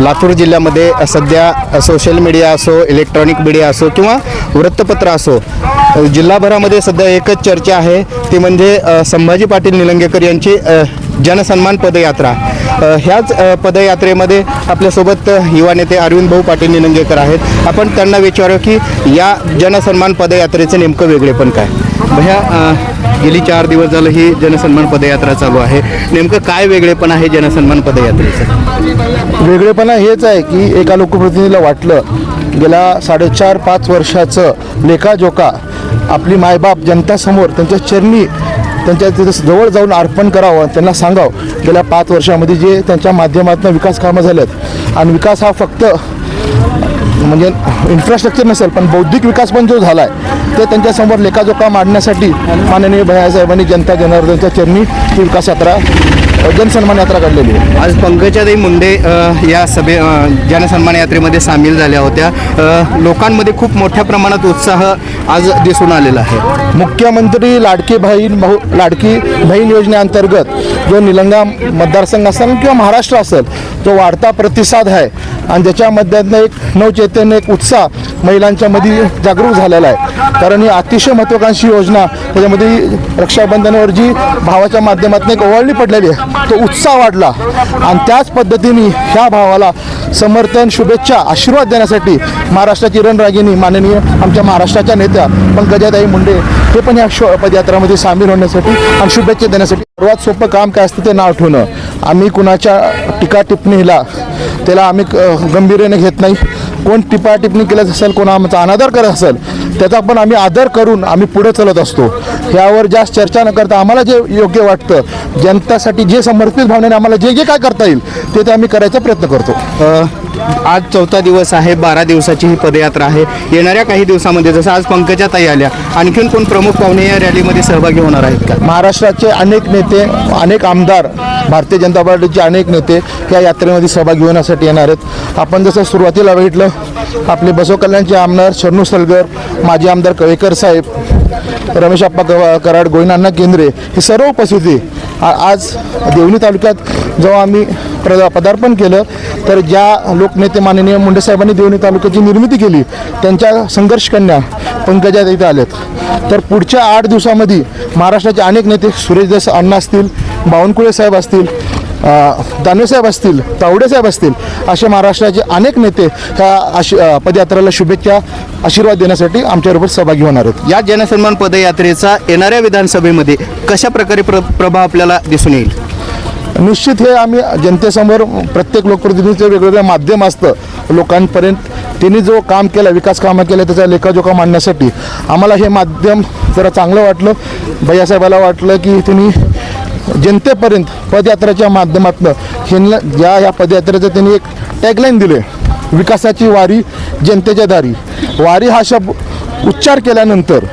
लातूर जिल्ह्यामध्ये सध्या social media असो इलेक्ट्रॉनिक मीडिया असो किंवा वृत्तपत्र असो जिल्हाभरामध्ये सध्या एकच चर्चा आहे. ती म्हणजे संभाजी पाटील निलंगेकर यांची जनसन्मान पदयात्रा. ह्याच पदयात्रेमध्ये आपल्यासोबत युवा नेते अरविंद भाऊ पाटील निलंगेकर आहेत. आपण त्यांना विचारू की या जनसन्मान पदयात्रेचं नेमकं वेगळेपण काय? भैया गेली चार दिवस झालं ही जनसन्मान पदयात्रा चालू आहे. नेमकं काय वेगळेपण आहे जनसन्मान पदयात्रेचं? वेगळेपणा हेच आहे की एका लोकप्रतिनिधीला वाटलं गेल्या साडेचार पाच वर्षाचं लेखाजोखा आपली मायबाप जनतासमोर त्यांच्या चरणी त्यांच्या तिथं जवळ जाऊन अर्पण करावं त्यांना सांगावं. गेल्या पाच वर्षामध्ये जे त्यांच्या माध्यमातून विकास कामं झालेत आणि विकास हा फक्त म्हणजे इन्फ्रास्ट्रक्चर नसेल पण बौद्धिक विकास पण जो झाला आहे ते त्यांच्यासमोर लेखाजोखा मांडण्यासाठी माननीय भैयासाहेबांनी जनता जनार्दनच्या चरणी ही विकास यात्रा जनसन्मान यात्रा काढलेली आहे. आज पंकजाताई मुंडे अ, या सभे अ, जनसन्मान यात्रेमध्ये सामील झाल्या होत्या. अ, लोकांमध्ये खूप मोठ्या प्रमाणात उत्साह आज दिसून आलेला आहे. मुख्यमंत्री लाडकी बहीण भाऊ लाडकी बहीण योजनेअंतर्गत जो निलंगा मतदारसंघ असेल किंवा महाराष्ट्र असेल जो वाढता प्रतिसाद आहे. आणि ज्याच्यामधनं एक नवचैतन्य एक उत्साह महिलांच्या मध्ये जागरूक झालेला आहे. कारण ही अतिशय महत्त्वाकांक्षी योजना त्याच्यामध्ये रक्षाबंधनावर जी भावाच्या माध्यमातून एक ओवाळणी पडलेली आहे तो उत्साह वाढला. आणि त्याच पद्धतीने ह्या भावाला समर्थन शुभेच्छा आशीर्वाद देण्यासाठी महाराष्ट्राची रणरागिणी माननीय आमच्या महाराष्ट्राच्या नेत्या पंकजाताई मुंडे हे पण या शो पदयात्रामध्ये सामील होण्यासाठी आणि शुभेच्छा देण्यासाठी सर्वात सोपं काम काय असतं ते नाव ठेवणं. आम्ही कुणाच्या टीका टिप्पणीला त्याला आम्ही अ, गंभीर्याने घेत नाही. कोण टिपा टिप्पणी केलं असेल कोण आमचा अनादर करत असेल त्याचा पण आम्ही आदर करून आम्ही पुढे चालत असतो. यावर जास्त चर्चा न करता आम्हाला जे योग्य वाटतं जनतासाठी जे समर्पित भावनेने आम्हाला जे जे काय करता येईल ते ते आम्ही करायचा प्रयत्न करतो. आज चौथा दिवस आहे बारा दिवसाची ही पदयात्रा आहे. येणाऱ्या काही दिवसामध्ये जसं आज पंकजाताई आल्या आणखीन कोण प्रमुख पाहुणे या रॅलीमध्ये सहभागी होणार आहेत का? महाराष्ट्राचे अनेक नेते अनेक आमदार भारतीय जनता पार्टीचे अनेक नेते या यात्रेमध्ये सहभागी होण्यासाठी येणार आहेत. आपण जसं सुरुवातीला बघितलं आपले बसव कल्याणचे आमदार शरणू सलगर माजी आमदार कवेकर साहेब रमेश आप्पा कराड गोविंदांना केंद्रे हे सर्व उपस्थिती आज देवणी तालुक्यात जेव्हा आम्ही प्र पदार्पण केलं तर ज्या लोकनेते माननीय मुंडे साहेबांनी देवणी तालुक्याची निर्मिती केली त्यांच्या संघर्ष कन्या पंकजा इथे आल्यात. तर पुढच्या आठ दिवसामध्ये महाराष्ट्राचे अनेक नेते सुरेश देस अण्णा असतील बावनकुळे साहेब असतील अ, दानवे साहेब असतील तावडे साहेब असतील असे महाराष्ट्राचे अनेक नेते ह्या आशी पदयात्रेला शुभेच्छा आशीर्वाद देण्यासाठी आमच्याबरोबर सहभागी होणार आहेत. या जनसन्मान पदयात्रेचा येणाऱ्या विधानसभेमध्ये कशा प्रकारे प्र प्रभाव आपल्याला दिसून येईल? निश्चित हे आम्ही जनतेसमोर प्रत्येक लोकप्रतिनिधीचं वेगवेगळं माध्यम असतं. लोकांपर्यंत त्यांनी जो काम केलं विकास कामं केलं त्याचा लेखाजोखा मांडण्यासाठी आम्हाला हे माध्यम जरा चांगलं वाटलं. भैयासाहेबाला वाटलं की त्यांनी जनतेपर्यंत पदयात्रेच्या माध्यमातून ह्यांना ज्या या पदयात्रेचं त्यांनी एक टॅगलाईन दिले विकासाची वारी जनतेच्या दारी. वारी हा शब्द उच्चार केल्यानंतर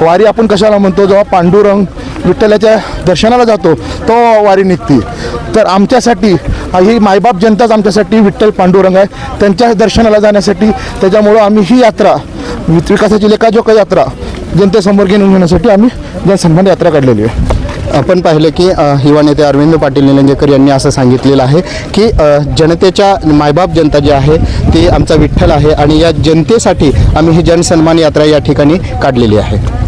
वारी आपण कशाला म्हणतो? जेव्हा पांडुरंग विठ्ठलाच्या दर्शनाला जातो तो वारी निघते. तर आमच्यासाठी ही मायबाप जनताच आमच्यासाठी विठ्ठल पांडुरंग आहे. त्यांच्या दर्शनाला जाण्यासाठी त्याच्यामुळं आम्ही ही यात्रा विकासाची लेखाजोखा यात्रा जनतेसमोर घेऊन घेण्यासाठी आम्ही जनसन्मान यात्रा काढलेली आहे. आपण पाहिलं की युवा नेते अरविंद पाटील निलंगेकर यांनी असं सांगितलेलं आहे की जनतेच्या मायबाप जनता जी आहे ती आमचा विठ्ठल आहे आणि या जनतेसाठी आम्ही ही जनसन्मान यात्रा या ठिकाणी काढलेली आहे.